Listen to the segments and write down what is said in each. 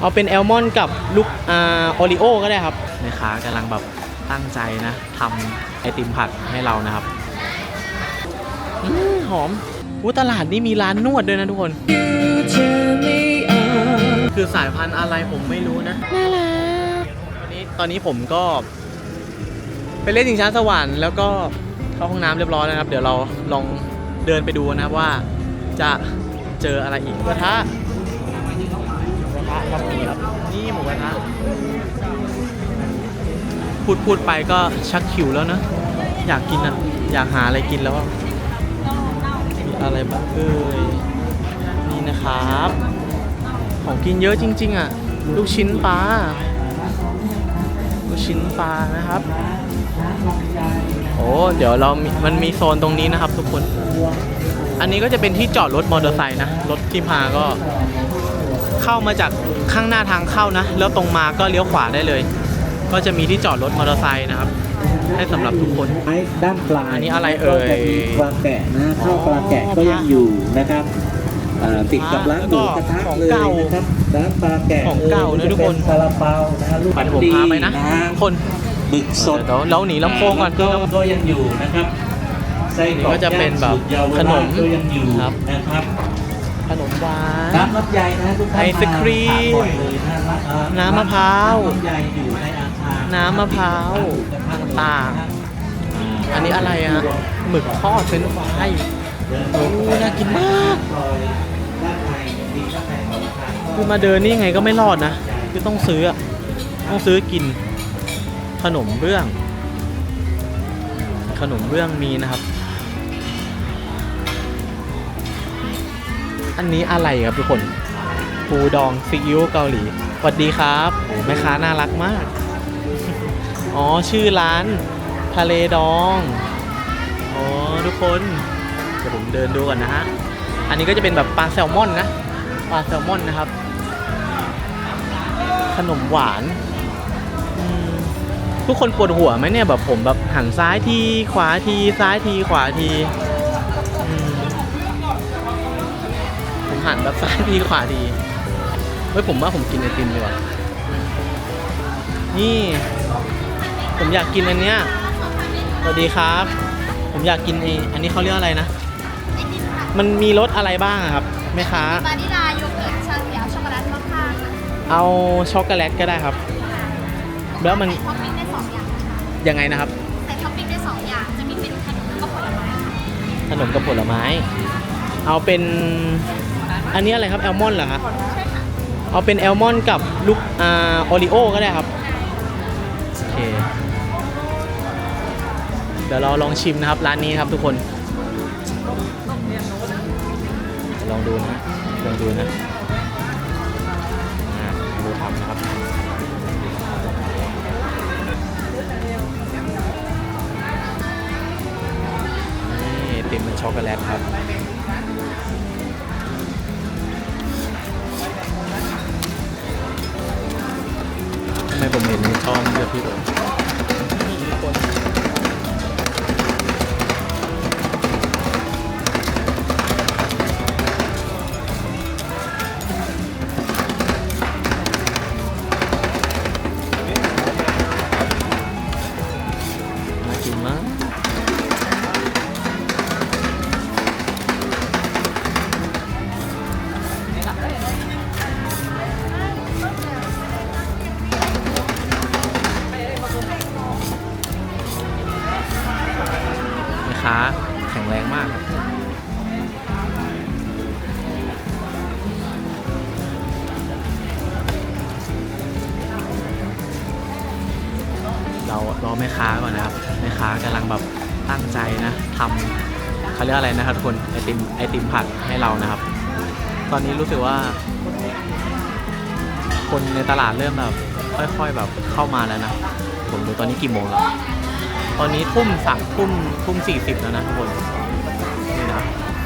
เอาเป็นแอลมอนด์กับลูกอ่าโอริโอก็ได้ครับแม่ค้ากำลังแบบตั้งใจนะทำไอติมผัดให้เรานะครับอืมหอมอู้ตลาดนี้มีร้านนวดด้วยนะทุกคน คือสายพันธุ์อะไรผมไม่รู้นะน่ารักตอนนี้ตอนนี้ผมก็ ไปเล่นชิงช้าสวรรค์แล้วก็เข้าห้องน้ำเรียบร้อยแล้วนะครับ เดี๋ยวเราลองเดินไปดูนะครับว่าจะเจออะไรอีกหมูก ระทะหมูกระทะครับนี่ครับ นี่หมูกระทะพูดพูดไปก็ชักขิวแล้วนะ อยากกินอะ อยากหาอะไรกินแล้วมีอะไรบ้างเอ่ยนี่นะครับ ของกินเยอะจริง ๆ อะ ลูกชิ้นปลาลูกชิ้นปลานะครับ โอ้เดี๋ยวเรามันมีโซนตรงนี้นะครับ ทุกคน อันนี้ก็จะเป็นที่จอดรถมอเตอร์ไซค์นะ รถที่พาก็ เข้ามาจาก ข้างหน้าทางเข้านะ แล้วตรงมาก็เลี้ยวขวาได้เลย ก็จะมีที่จอดรถมอเตอร์ไซค์นะครับ ให้สำหรับทุกคน ไม้ด้านปลายอันนี้อะไรเอ่ยก็จะมีปลาแกะนะข้าวปลาแกะก็ยังอยู่นะครับอ่าติดกับร้านหมูกระทะของเลยเก่านะครับร้านปลาแกะของเก่านะยทุกคนจเป็ซาลาเปานะฮะลูกปัดผมพาไปนะดีทุกคนหมึกสดเดี๋ยวเราหนีลำโพงก่อน ก็ก็ยังอยู่นะครับไส้กรอกก็จะเป็นแบบย่างสูตรเยาวขนราชมก็ยังอยู่ครับ นะครับ ขนมหวาน น้ำลำไยนะทุกท่านไอศกรีมมาถามบ่อยเลยนะร้าเอ่อน้ำมะพร้าว น้ำลำไยอยู่ในอาคารน้ำมะพร้าวต่างๆ อันนี้อะไรอะหมึกทอดเฟรนช์ฟรายโอ้น่ากินมากด้านในมีด้านในของอาคารก็คือมาเดินนี่ยังไงก็ไม่รอดนะคือต้องซื้ออะต้องซื้อกิน ขนมเบื้อง ขนมเบื้องมีนะครับ อันนี้อะไรครับทุกคนปูดองซีอิ๊วเกาหลีสวัสดีครับโอ้แม่ค้าน่ารักมาก อ๋อชื่อร้านทะเลดองอ๋อทุกคนเดี๋ยวผมเดินดูก่อนนะฮะ อันนี้ก็จะเป็นแบบปลาแซลมอนนะ ปลาแซลมอนนะครับ ขนมหวาน ทุกคนปวดหัวไหมเนี่ยแบบผมแบบหันซ้ายทีขวาทีซ้ายทีขวาที หันแบบซ้ายทีขวาทีเฮ้ยผมว่าผมกินไอติมดีกว่านี่ ผมอยากกินอันเนี้ยสวัสดีครับ ผมอยากกินไออันนี้เขาเรียกอะไรนะ มันมีรสอะไรบ้างอะครับแม่ค้าวานิลาโยเกิร์ตชาเขียวช็อกโกแลตมะพร้าวค่ะเอาช็อกโกแลตก็ได้ครับ แล้วมันใส่ท็อปปิ้งได้สองอย่างค่ะยังไงนะครับ ใส่ท็อปปิ้งได้สองอย่าง จะมีเป็นขนมแล้วก็ผลไม้ค่ะขนมกับผลไม้ เอาเป็น อันนี้อะไรครับแอลมอนด์เหรอครับใช่ค่ะเอาเป็นแอลมอนด์กับลูกอ่าโอริโอก็ได้ครับโอเคเดี๋ยวเราลองชิมนะครับร้านนี้ครับทุกคน ลองดูนะลองดูนะอ่าดูทำนะครับนี่ติมเป็นช็อกโกแลตครับ ให้ผมเห็นช่องเยอะพี่ผมน่ ติมไอติมผัดให้เรานะครับ ตอนนี้รู้สึกว่า คนในตลาดเริ่มแบบค่อย ๆแบบเข้ามาแล้วนะ ผมดูตอนนี้กี่โมงแล้ว ตอนนี้ทุ่มสามทุ่มทุ่มสี่สิบแล้วนะทุกคนนี่นะ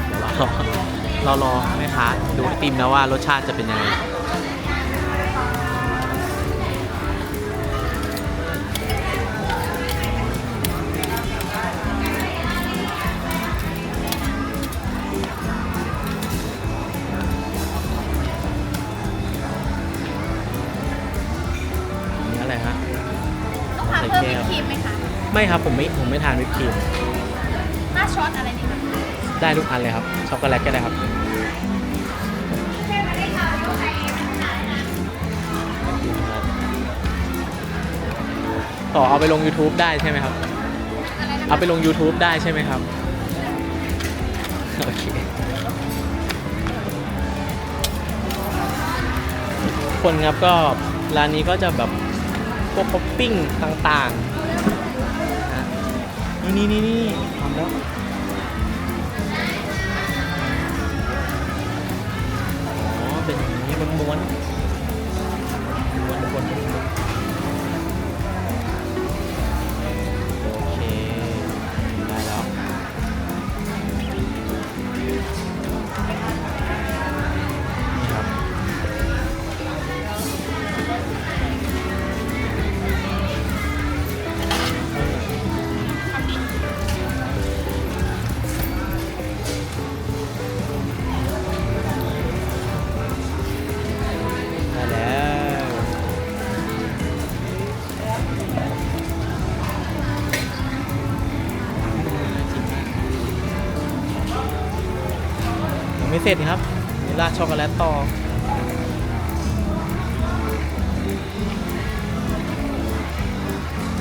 เดี๋ยวเราเรารอแม่ค้าดูไอติมนะว่ารสชาติจะเป็นยังไง ไม่ครับผมไม่ผมไม่ทานวิปครีมหน้าช็อตอะไรดีคะได้ทุกอันเลยครับช็อกโกแลตก็ได้ครับต่อเอาไปลง YouTube ได้ใช่ไหมครับอะไรนะเอาไปลง YouTube ได้ใช่ไหมครับ โอเค คนครับก็ร้านนี้ก็จะแบบพวกท็อปปิ้งต่างๆนะ นี่นี่นี่นี่ทำแล้วอ๋อเป็นอย่างนี้ม้วน เสร็จครับนี่ราดช็อกโกแลตต่อ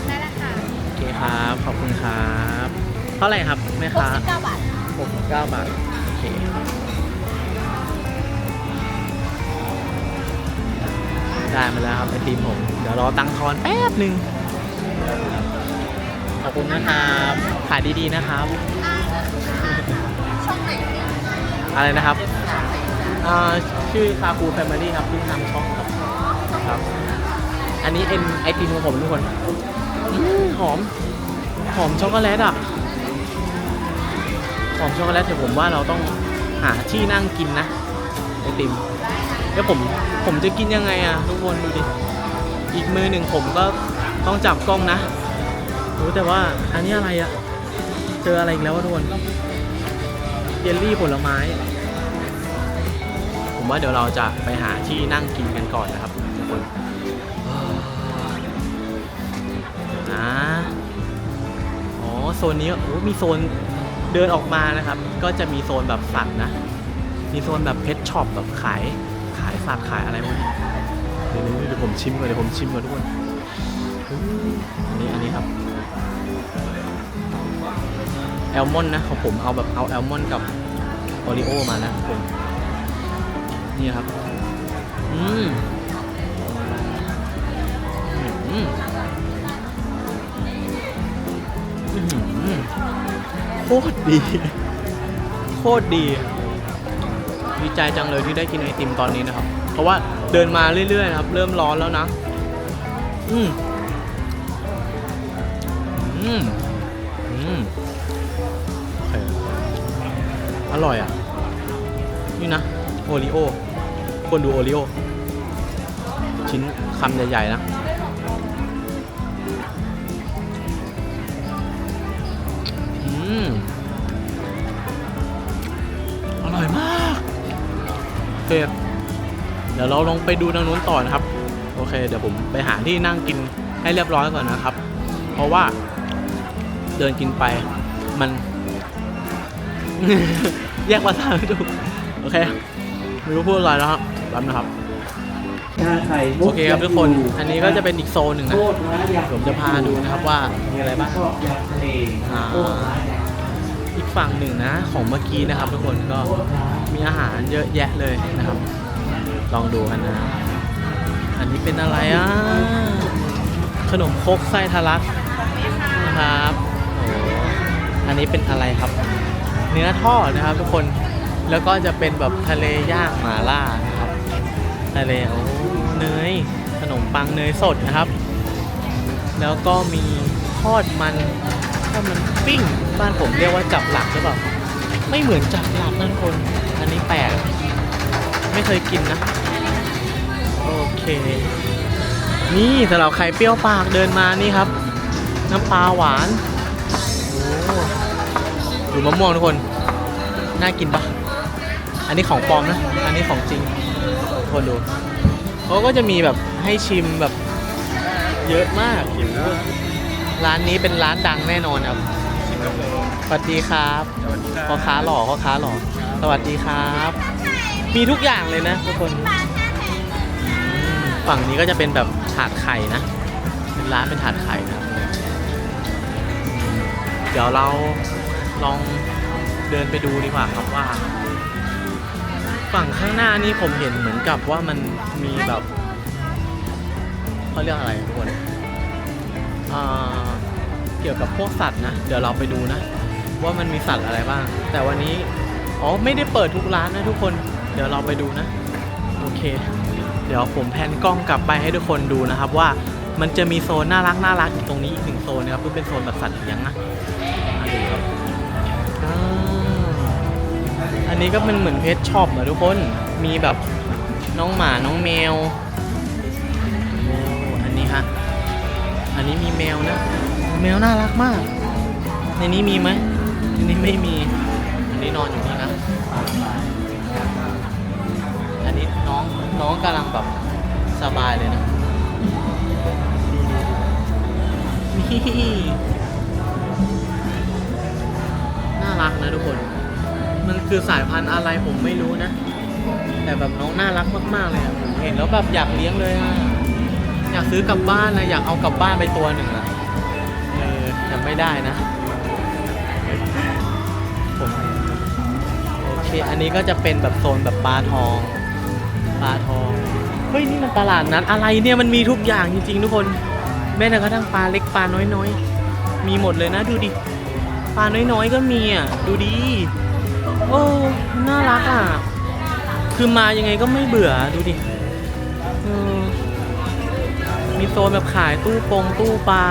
ได้แล้วค่ะโอเคครับ ขอบคุณครับเท่าไหร่ครับแม่ค้า69บาท69บาทโอเคได้มาแล้วครับไอติมผมเดี๋ยวรอตังค์ทอนแป๊บหนึ่งขอบคุณนะครับขายดีๆนะครับ อะไรนะครับอ่าชื่อคาคูแฟมิลี่ครับที่ทำช่องครับครับ อันนี้เอ็นไอติมของผมทุกคนหอม หอมช็อกโกแลตอะ หอมช็อกโกแลตแต่ผมว่าเราต้องหาที่นั่งกินนะไอติมแล้วผมผมจะกินยังไงอะทุกคนดูดิอีกมือหนึ่งผมก็ต้องจับกล้องนะรู้แต่ว่าอันนี้อะไรอะ เจออะไรอีกแล้ววะทุกคน เยลลี่ผลไม้ ผมว่าเดี๋ยวเราจะไปหาที่นั่งกินกันก่อนนะครับทุกคนนะอ๋อโซนนี้โอ้มีโซนเดินออกมานะครับ ก็จะมีโซนแบบสัตว์นะ มีโซนแบบเพชช็อปแบบขายขายสัตว์ขายอะไรพวกนี้เดี๋ยวเดี๋ยวผมชิมก่อนเดี๋ยวผมชิมก่อนทุกคน แอลมอนนะของผมเอาแบบเอาแอลมอนกับโอริโอมานะผมนี่ครับ อืมอืมอื้อหือโคตรดี โคตรดี ดีใจจังเลยที่ได้กินไอติมตอนนี้นะครับ เพราะว่าเดินมาเรื่อยๆนะครับ เริ่มร้อนแล้วนะ อืมอืม อร่อยอะ นี่นะ โอริโอคนดูโอริโอ ชิ้นคำใหญ่ ๆ นะ อืม อร่อยมากโอเคเดี๋ยวเราลงไปดูทางนู้นต่อนะครับ โอเค เดี๋ยวผมไปหาที่นั่งกินให้เรียบร้อยก่อนนะครับ เพราะว่าเดินกินไปมัน แยกภาษาไม่ถูกโอเคไม่รู้พูดอะไรแล้วครับรับนะครับชาไข่มุกโอเคครับทุกคนยังยู่อันนี้ก็จะเป็นอีกโซนหนึ่งโคนะตรร้านยำผมจะพาดูนะครับว่ามีอะไรบ้างชอบยำทะเลอ่าโคตรร้านยำอีกฝั่งหนึ่งนะของเมื่อกี้นะครับ ทุกคนก็มีอาหารเยอะแยะเลยนะครับ ลองดูกันนะ อันนี้เป็นอะไรอะขนมครกไส้ทะลักนะครับโอ้อันนี้เป็นอะไรครับ เนื้อทอดนะครับ ทุกคนแล้วก็จะเป็นแบบทะเลย่างหมาล่านะครับ ทะเลโอ้เนยขนมปังเนยสดนะครับ แล้วก็มีทอดมันทอดมันปิ้งบ้านผมเรียกว่าจับหลักหรือเปล่าไม่เหมือนจับหลักนั่นคน อันนี้แปลกไม่เคยกินนะ โอเค นี่สำหรับใครเปรี้ยวปากเดินมานี่ครับ น้ำปลาหวาน ดูมะม่วงทุกคน น่ากินปะอันนี้ของปลอมนะ อันนี้ของจริงทุกคนดูเขาก็จะมีแบบให้ชิมแบบเยอะมากร้านนี้เป็นร้านดังแน่นอนครับสวัสดีครับพ่อค้าหล่อพ่อค้าหล่อ สวัสดีครับ มีทุกอย่างเลยนะทุกคน ฝั่งนี้ก็จะเป็นแบบถาดไข่นะ เป็นร้านเป็นถาดไข่นะ เดี๋ยวเรา ลองเดินไปดูดีกว่าครับว่า ฝั่งข้างหน้านี่ผมเห็นเหมือนกับว่ามันมีแบบเขาเรียกอะไรทุกคนเกี่ยวกับพวกสัตว์นะ เดี๋ยวเราไปดูนะ ว่ามันมีสัตว์อะไรบ้าง แต่วันนี้ อ๋อ ไม่ได้เปิดทุกร้านนะทุกคน เดี๋ยวเราไปดูนะ โอเค เดี๋ยวผมแพนกล้องกลับไปให้ทุกคนดูนะครับว่ามันจะมีโซนน่ารักน่ารักอยู่ตรงนี้อีกหนึ่งโซนนะครับเพื่อเป็นโซนแบบสัตว์เลี้ยงนะดูครับ อันนี้ก็เป็นเหมือนเพชช็อปอะทุกคน มีแบบน้องหมาน้องแมวโอ้อันนี้ฮะ อันนี้มีแมวนะ แมวน่ารักมาก ในนี้มีไหมในนี้ไม่มี อันนี้นอนอยู่นี่นะ อันนี้น้องน้องกำลังแบบสบายเลยนะ นี่ น่ารักนะทุกคน มันคือสายพันธุ์อะไรผมไม่รู้นะ แต่แบบน้องน่ารักมากๆเลยอะผมเห็นแล้วแบบอยากเลี้ยงเลยอะอยากซื้อกลับบ้านนะอยากเอากลับบ้านไปตัวหนึ่งอะเออแต่ไม่ได้นะผมโอเคอันนี้ก็จะเป็นแบบโซนแบบปลาทองปลาทองเฮ้ยนี่มันตลาดนัดอะไรเนี่ยมันมีทุกอย่างจริงๆทุกคนแม้แต่กระทั่งปลาเล็กปลาน้อยๆ มีหมดเลยนะดูดิปลาน้อยๆก็มีอะดูดิ โอ้น่ารักอะ คือมายังไงก็ไม่เบื่อดูดิมีโซนแบบขายตู้ปงตู้ปลา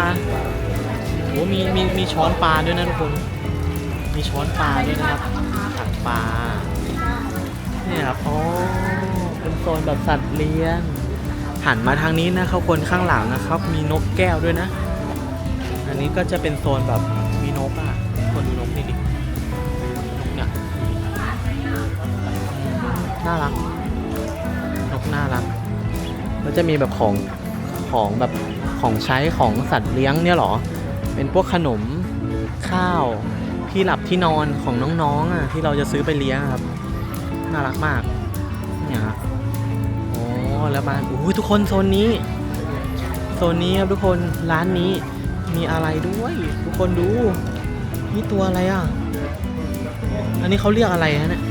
โอ้มีมีมีช้อนปลาด้วยนะทุกคน มีช้อนปลาด้วยนะครับถังปลาเนี่ยครับโอ๋อเป็นโซนแบบสัตว์เลี้ยงหันมาทางนี้นะครับคนข้างหลังนะครับ มีนกแก้วด้วยนะ อันนี้ก็จะเป็นโซนแบบมีนกอะ น่ารัก นกน่ารัก แล้วจะมีแบบของของแบบของใช้ของสัตว์เลี้ยงเนี่ยหรอ เป็นพวกขนมข้าว ที่หลับที่นอนของน้องๆอะที่เราจะซื้อไปเลี้ยงครับ น่ารักมากเนี่ยครับโอ้แล้วมาโอ้ยทุกคนโซนนี้โซนนี้ครับทุกคนร้านนี้มีอะไรด้วย ทุกคนดูนี่ตัวอะไรอะ อันนี้เขาเรียกอะไรฮะเนี่ย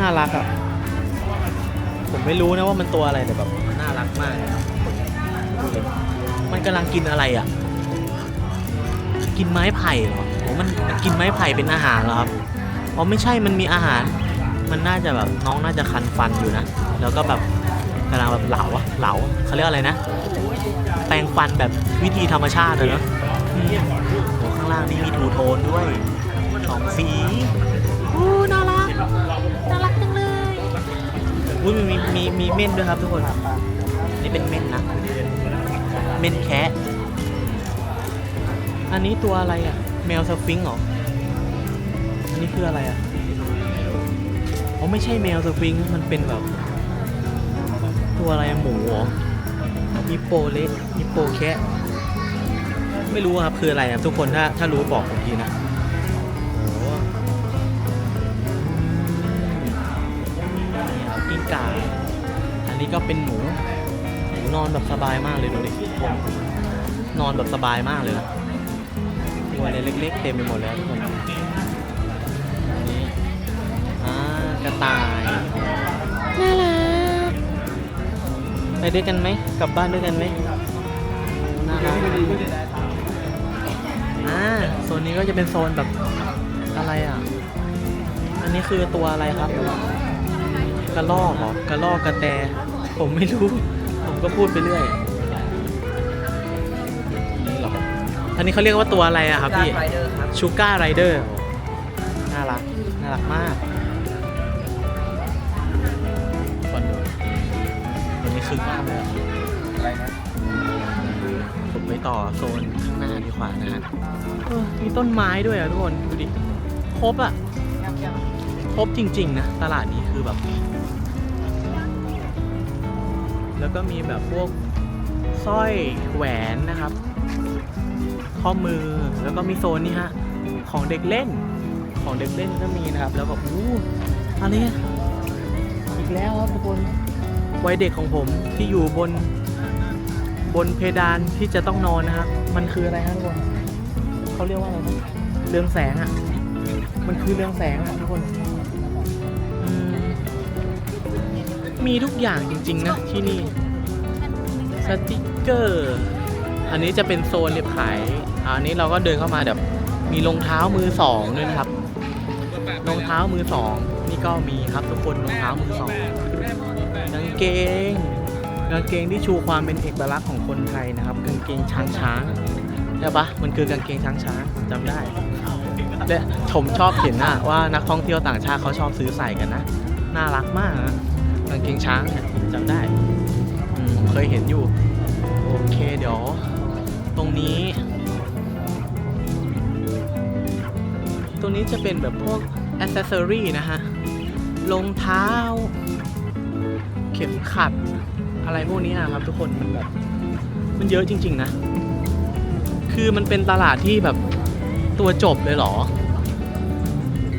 น่ารักอะ ผมไม่รู้นะว่ามันตัวอะไรแต่แบบมันน่ารักมากดูดิมันกำลังกินอะไรอะ กินไม้ไผ่เหรอโอ้มันมันกินไม้ไผ่เป็นอาหารเหรอครับ อ๋อไม่ใช่มันมีอาหาร มันน่าจะแบบน้องน่าจะคันฟันอยู่นะ แล้วก็แบบกำลังแบบเหลาอะเหลาเขาเรียกอะไรนะ แปรงฟันแบบวิธีธรรมชาติเลยเนอะอืมโหข้างล่างนี่มีทูโทนด้วยสองสี อู้น่ารัก น่ารักจังเลย อุ้ยมีมีมีเม่นด้วยครับทุกคน นี่เป็นเม่นนะ เม่นแคะอันนี้ตัวอะไรอะ แมวสฟิงค์เหรอ อันนี้คืออะไรอะอ๋อไม่ใช่แมวสฟิงค์มันเป็นแบบ ตัวอะไรอะหมูเหรอฮิปโปเล็กฮิปโปแคะไม่รู้ครับคืออะไรอะทุกคนถ้าถ้ารู้บอกผมทีนะ ก็เป็นหมูหมูนอนแบบสบายมากเลยดูดิทุกคนนอนแบบสบายมากเลยนะตัวอะไรเล็กๆเต็มไปหมดแล้วทุกคนอันนี้อ่ากระต่ายน่ารักไปด้วยกันไหมกลับบ้านด้วยกันไหมน่ารักอ่าโซนนี้ก็จะเป็นโซนแบบอะไรอะ อันนี้คือตัวอะไรครับกระลอกเหรอกระลอกกระแต ผมไม่รู้ ผมก็พูดไปเรื่อยนี่เหรออันนี้เขาเรียกว่าตัวอะไรอะครับพี่ชูการ์ไรเดอร์ น่ารัก น่ารักมากก่อนดูตัวนี้คึกมากเลยอะผมไปต่อโซนข้างหน้าดีกว่านะฮะเออมีต้นไม้ด้วยอะทุกคน ดูดิ ครบอะ ครบจริง ๆ นะ ตลาดนี้คือแบบ แล้วก็มีแบบพวกสร้อยแหวนนะครับ ข้อมือแล้วก็มีโซนนี่ฮะของเด็กเล่น ของเด็กเล่นก็มีนะครับ แล้วก็อู้อันนี้อีกแล้วครับทุกคนวัยเด็กของผมที่อยู่บนบนเพดานที่จะต้องนอนนะครับมันคืออะไรครับทุกคนเขาเรียกว่าอะไรนะเรืองแสงอะ มันคือเรืองแสงอะทุกคน มีทุกอย่างจริง ๆ นะ ที่นี่ สติกเกอร์ อันนี้จะเป็นโซนเรียบขายอะอันนี้เราก็เดินเข้ามาแบบมีรองเท้ามือสองด้วยนะครับรองเท้ามือสองนี่ก็มีครับทุกคนรองเท้ามือสองกางเกงกางเกงที่ชูความเป็นเอกลักษณ์ของคนไทยนะครับ กางเกงช้างช้างใช่ปะมันคือกางเกงช้างช้างจำได้และผมชอบเห็นนะว่านักท่องเที่ยวต่างชาติเขาชอบซื้อใส่กันนะ น่ารักมากนะ กางเกงช้างเนี่ยจำได้อืมเคยเห็นอยู่ โอเคเดี๋ยว ตรงนี้ ตรงนี้จะเป็นแบบพวกอ c เซสซอรีนะฮะรองเท้า เข็มขัด อะไรพวกนี้นะครับ ทุกคนมันแบบมันเยอะจริง ๆ นะ คือมันเป็นตลาดที่แบบตัวจบเลยเหรอ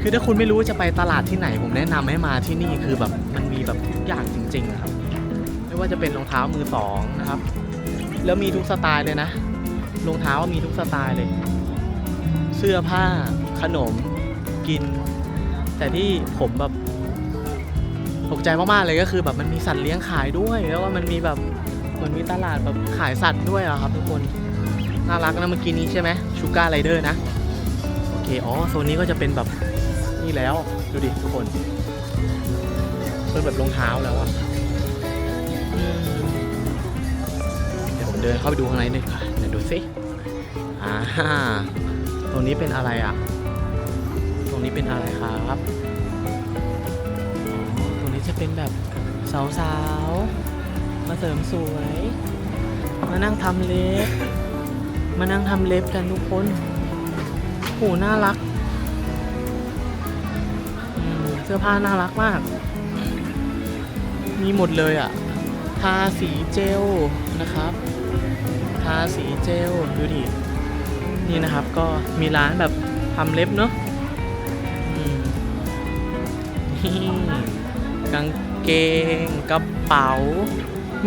คือถ้าคุณไม่รู้ว่าจะไปตลาดที่ไหน ผมแนะนำให้มาที่นี่คือแบบมันมี แบบทุกอย่างจริงๆอะครับ ไม่ว่าจะเป็นรองเท้ามือสองนะครับ แล้วมีทุกสไตล์เลยนะรองเท้ามีทุกสไตล์เลย เสื้อผ้าขนมกิน แต่ที่ผมแบบตกใจมากๆเลยก็คือแบบมันมีสัตว์เลี้ยงขายด้วย แล้วว่ามันมีแบบเหมือนมีตลาดแบบขายสัตว์ด้วยอะครับทุกคนน่ารักนะเมื่อกี้นี้ใช่ไหมชูการ์ไรเดอร์นะโอเคอ๋อโซนนี้ก็จะเป็นแบบนี่แล้วดูดิทุกคน เป็นแบบรองเท้าแล้วอะเดี๋ยวผมเดินเข้าไปดูข้างในหน่อยค่ะเดี๋ยวดูสิอ่าตรงนี้เป็นอะไรอะตรงนี้เป็นอะไรครับตรงนี้จะเป็นแบบสาวๆ มาเสริมสวย มานั่งทำเล็บ มานั่งทำเล็บกันทุกคนโหน่ารักเสื้อผ้าน่ารักมาก มีหมดเลยอะ ทาสีเจลนะครับ ทาสีเจลดูดิ นี่นะครับก็มีร้านแบบทำเล็บเนาะนี่กางเกงกระเป๋า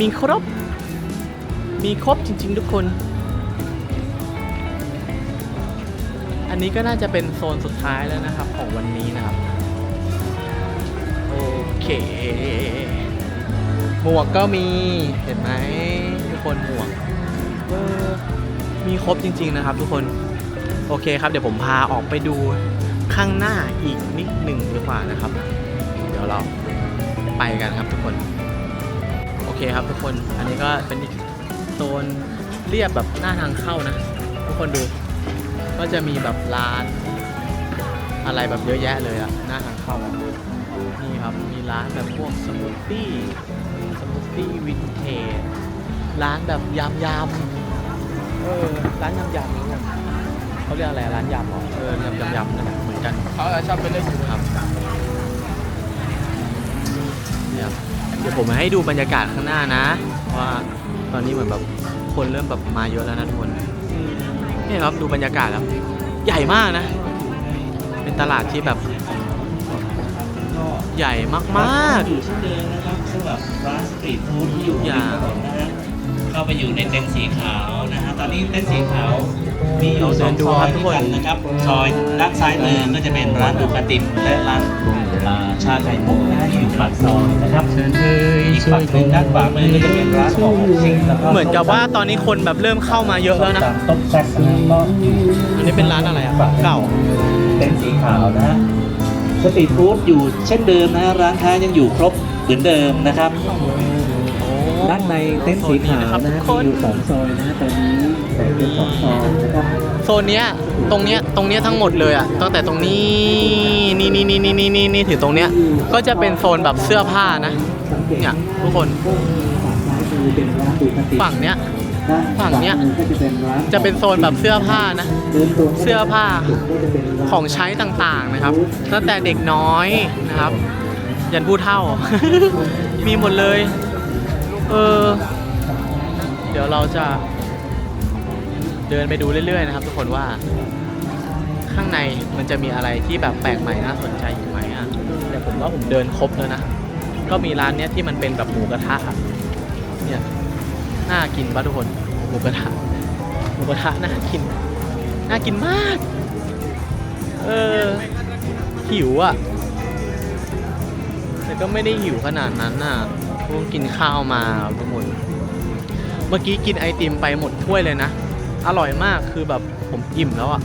มีครบ มีครบจริง ๆ ทุกคน อันนี้ก็น่าจะเป็นโซนสุดท้ายแล้วนะครับ ของวันนี้นะครับ โอเค หมวกก็มีเห็นไหมทุกคนหมวกมีครบจริง ๆนะครับ ทุกคนโอเคครับ เดี๋ยวผมพาออกไปดูข้างหน้าอีกนิดหนึ่งดีกว่านะครับ เดี๋ยวเราไปกันครับทุกคน โอเคครับทุกคนอันนี้ก็เป็นอีกโซนเรียบแบบหน้าทางเข้านะ ทุกคนดูก็จะมีแบบร้าน อะไรแบบเยอะแยะเลยอะหน้าทางเข้า นี่ครับ มีร้านแบบพวกสมูทตี้สมูทตี้วินเทจร้านแบบยำยำเออ ร้านยำยำนี่แบบเขาเรียกอะไร ร้านยำเหรอเออยำยำยำนั่นแหละเหมือนกันเขาชอบไปเล่นอยู่ครับเนี่ยครับเดี๋ยวผมให้ดูบรรยากาศข้างหน้านะ ว่าตอนนี้เหมือนแบบคนเริ่มแบบมาเยอะแล้วนะทุกคนนี่ครับดูบรรยากาศครับ ใหญ่มากนะ เป็นตลาดที่แบบ ใหญ่มากอยู่เช่นเดิมนะครับสำหรับร้านสตรีทฟู้ดที่อยู่อย่าริมถนนนะฮะเข้าไปอยู่ในเต็นท์สีขาวนะฮะตอนนี้เต็นท์สีขาวมีอยู่สองซอยด้วยกันนะครับซอยด้านซ้ายมือก็จะเป็นร้านดูกาติมและร้านอ่าชาไข่มุกนะฮะอยู่ปากซอยนะครับๆเชิญเฮ้ยอีกฝั่งหนึ่งด้านขวามือก็จะเป็นร้านของซิงแล้วก็เหมือนกับว่าตอนนี้คนแบบเริ่มเข้ามาเยอะแล้วนะตามโต๊ะแซ่บนะก็อยู่อันนี้เป็นร้านอะไรอะ เก่า เต็นท์สีขาวนะฮะ สตรีทฟู้ดอยู่เช่นเดิมนะฮะร้านค้ายังอยู่ครบเหมือนเดิมนะครับโอ้ด้านในเต็นท์สีขาวนะฮะโซมีอยู่สองซอยนะฮะตอนนี้แบ่งเป็นสองซอยนะครับ โซนเนี้ยตรงเนี้ยตรงเนี้ยทั้งหมดเลยอะตั้งแต่ตรงนี้นี่นี่นี่นี่นี่นี่นี่ถึงตรงเนี้ยก็จะเป็นโซนแบบเสื้อผ้านะสังเกตเนี่ยทุกคน ฝั่งซ้ายมือเป็นร้านดูคาติฝั่งเนี้ยด้าน ฝั่งเนี้ยขวามือก็จะเป็นร้านจะเป็นโซนแบบเสื้อผ้านะดินตรงเสื้อผ้าก็จะเป็นร้านของใช้ต่างๆนะครับ ตั้งแต่เด็กน้อยนะครับ ยันผู้เท่า มีหมดเลย เออ เดี๋ยวเราจะ เดินไปดูเรื่อยๆนะครับ ทุกคนว่า ข้างในมันจะมีอะไรที่แบบแปลกใหม่น่าสนใจอยู่ไหมอะแต่ผมว่าผมเดินครบแล้วนะ ก็มีร้านเนี้ยที่มันเป็นแบบหมูกระทะอะเนี่ย น่ากินปะทุกคนหมูกระทะหมูกระทะน่ากิน น่ากินมาก เออ หิวอะ แต่ก็ไม่ได้หิวขนาดนั้นน่ะเพิ่งกินข้าวมาทุกคนเมื่อกี้กินไอติมไปหมดถ้วยเลยนะ อร่อยมากคือแบบผมอิ่มแล้วอะ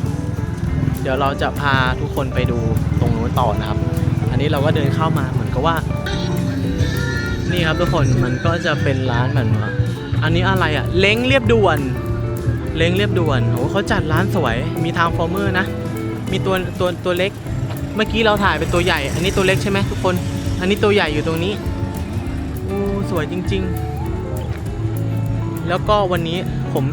เดี๋ยวเราจะพาทุกคนไปดูตรงนู้นต่อนะครับ อันนี้เราก็เดินเข้ามาเหมือนกับว่า นี่ครับทุกคนมันก็จะเป็นร้านแบบว่า อันนี้อะไรอะเล้งเรียบด่วน เล้งเรียบด่วนโอ้เขาจัดร้านสวย มีทางฟอร์เมอร์นะ มีตัวตัวตัวเล็ก เมื่อกี้เราถ่ายเป็นตัวใหญ่ อันนี้ตัวเล็กใช่ไหมทุกคน อันนี้ตัวใหญ่อยู่ตรงนี้โอ้สวยจริง ๆ แล้วก็วันนี้ผม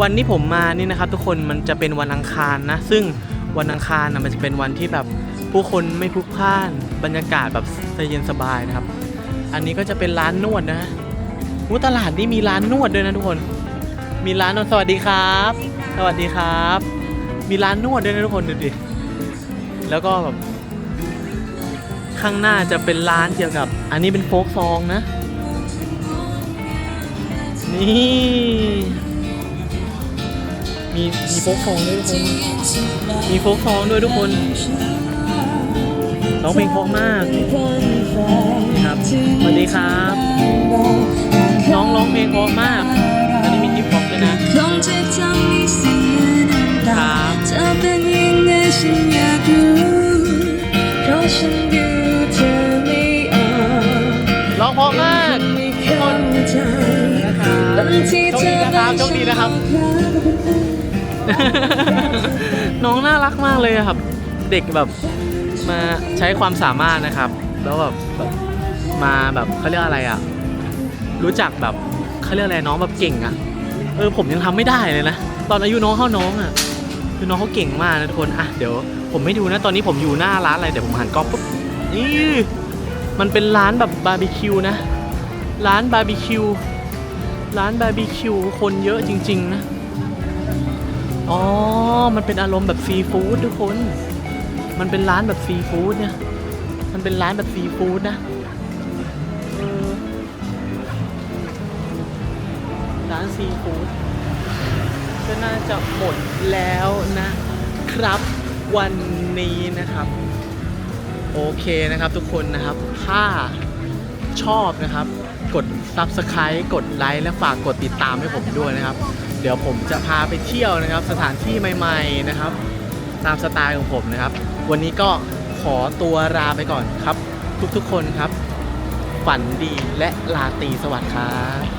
วันที่ผมมานี่นะครับ ทุกคนมันจะเป็นวันอังคารนะ ซึ่งวันอังคารนะมันจะเป็นวันที่แบบผู้คนไม่พลุกพล่าน บรรยากาศแบบเย็นสบายนะครับ อันนี้ก็จะเป็นร้านนวดนะ อู้ตลาดนี่มีร้านนวดด้วยนะทุกคน มีร้านนวดสวัสดีครับ สวัสดีครับ มีร้านนวดด้วยนะทุกคนดูดิ แล้วก็แบบข้างหน้าจะเป็นร้านเกี่ยวกับ อันนี้เป็นโฟกซองนะ นี่ มีมีโฟกซองด้วยทุกคน มีโฟกซองด้วยทุกคนร้องเพลงเพราะมากนี่ครับ สวัสดีครับ องร้องเพลงเพราะมากอันนี้มีทิปบ็อกด้วยนะคงจะทำให้เสียน้ำตาจะเป็นยังไงฉันอยากรู้เพราะฉันดูเธอไม่ออกร้องเพราะมากไม่เข้าใจบางทีโชคเธดีอนะครับโชคดีนะครับ น้องน่ารักมากเลยอะครับ เด็กแบบมาใช้ความสามารถนะครับ แล้วแบบแบบมาแบบเขาเรียกอะไรอะ รู้จักแบบเขาเรียกอะไรน้องแบบเก่งอะเออผมยังทำไม่ได้เลยนะตอนอายุน้องเข้าน้องอะคือน้องเขาเก่งมากนะทุกคนอะเดี๋ยวผมไม่ดูนะตอนนี้ผมอยู่หน้าร้านอะไรเดี๋ยวผมหันกล้องปุ๊บนี่มันเป็นร้านแบบบาร์บีคิวนะ ร้านบาร์บีคิวร้านบาร์บีคิวคนเยอะจริง ๆ นะอ๋อ มันเป็นอารมณ์แบบซีฟู้ดทุกคน มันเป็นร้านแบบซีฟู้ดเนี่ย มันเป็นร้านแบบซีฟู้ดนะ ร้านซีฟู้ดก็น่าจะหมดแล้วนะครับ วันนี้นะครับ โอเคนะครับทุกคนนะครับ ถ้าชอบนะครับ กด Subscribe กดไลค์และฝากกดติดตามให้ผมด้วยนะครับ เดี๋ยวผมจะพาไปเที่ยวนะครับ สถานที่ใหม่ ๆนะครับ ตามสไตล์ของผมนะครับ วันนี้ก็ขอตัวลาไปก่อนครับ ทุกๆคนครับ ฝันดีและลาตีสวัสดิ์ครับ